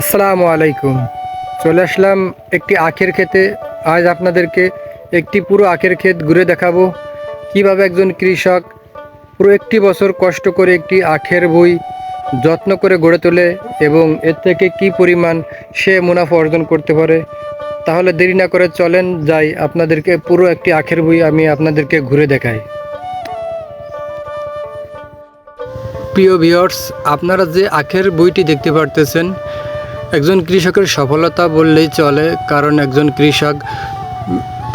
আসসালামু আলাইকুম। চলে আসলাম একটি আখের ক্ষেতে। আজ আপনাদেরকে একটি পুরো আখের ক্ষেত ঘুরে দেখাবো। কীভাবে একজন কৃষক পুরো একটি বছর কষ্ট করে একটি আখের বই যত্ন করে গড়ে তোলে এবং এর থেকে কি পরিমাণ সে মুনাফা অর্জন করতে পারে, তাহলে দেরি না করে চলেন যাই আপনাদেরকে পুরো একটি আখের বই আমি আপনাদেরকে ঘুরে দেখাই। প্রিয় ভিউয়ার্স, আপনারা যে আখের বইটি দেখতে পারতেছেন একজন কৃষকের সফলতা বললেই চলে, কারণ একজন কৃষক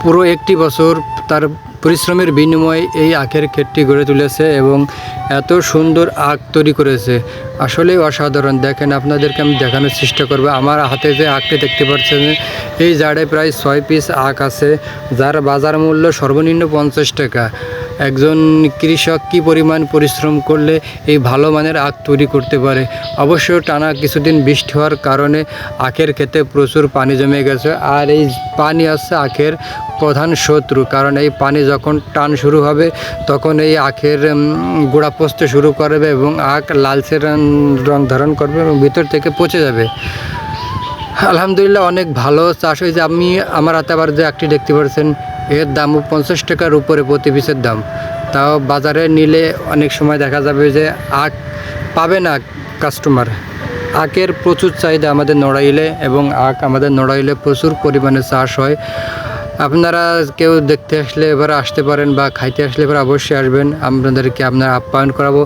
পুরো একটি বছর তার পরিশ্রমের বিনিময়ে এই আখের ক্ষেতটি গড়ে তুলেছে এবং এত সুন্দর আখ তৈরি করেছে। আসলেই অসাধারণ। দেখেন, আপনাদেরকে আমি দেখানোর চেষ্টা করব। আমার হাতে যে আখটি দেখতে পাচ্ছেন, এই জাড়ে প্রায় ছয় পিস আখ আছে, যার বাজার মূল্য সর্বনিম্ন পঞ্চাশ টাকা। একজন কৃষক কি পরিমাণ পরিশ্রম করলে এই ভালো মানের আখ তৈরি করতে পারে? অবশ্য টানা কিছুদিন বৃষ্টি হওয়ার কারণে আখের ক্ষেতে প্রচুর পানি জমে গেছে আর এই পানি হচ্ছে আখের প্রধান শত্রু। কারণ এই পানি যখন টান শুরু হবে, তখন এই আখের গোড়া পচতে শুরু করবে এবং আখ লালচে রং ধারণ করবে এবং ভিতর থেকে পচে যাবে। আলহামদুলিল্লাহ অনেক ভালো চাষ হয়েছে। আমি, আমার হাতে আবার যে একটি দেখতে পাচ্ছেন এর দামও পঞ্চাশ টাকার উপরে প্রতি পিসের দাম। তাও বাজারে নিলে অনেক সময় দেখা যাবে যে আখ পাবে না কাস্টমার আখের প্রচুর চাহিদা আমাদের নড়াইলে এবং আখ আমাদের নড়াইলে প্রচুর পরিমাণে চাষ হয়। আপনারা কেউ দেখতে আসলে এবার আসতে পারেন বা খাইতে আসলে এবার অবশ্যই আসবেন। আপনাদেরকে আপনার আপ্যায়ন করাবো।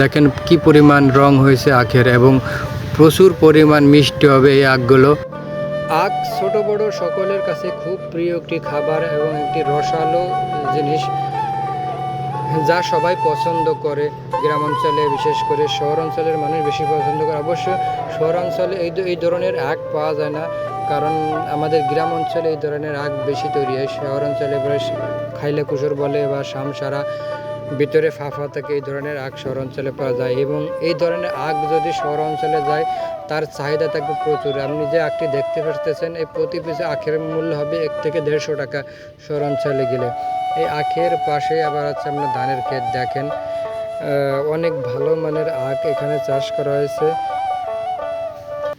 দেখেন কি পরিমাণ রং হয়েছে আখের এবং প্রচুর পরিমাণ মিষ্টি হবে এই আখগুলো। আখ ছোট বড় সকলের কাছে খুব প্রিয় একটি খাবার এবং একটি রসালো জিনিস যা সবাই পছন্দ করে। গ্রাম অঞ্চলে, বিশেষ করে শহর অঞ্চলের মানুষ বেশি পছন্দ করে। অবশ্য শহর অঞ্চলে এই এই ধরনের আখ পাওয়া যায় না, কারণ আমাদের গ্রাম অঞ্চলে এই ধরনের আখ বেশি তৈরি হয়। শহর অঞ্চলে খাইলে কুসুর বলে বা শামসারা ভিতরে ফাঁফা থাকে এই ধরনের আখ শহর অঞ্চলে পাওয়া যায় এবং এই ধরনের আখ যদি শহর অঞ্চলে যায়, তার চাহিদা থাকবে প্রচুর। আপনি যে আখটি দেখতে পাচ্ছেন এই প্রতি পিসে আখের মূল্য হবে এক থেকে দেড়শো টাকা শহর অঞ্চলে গেলে। এই আখের পাশে আবার আছে আপনার ধানের ক্ষেত। দেখেন অনেক ভালো মানের আখ এখানে চাষ করা হয়েছে।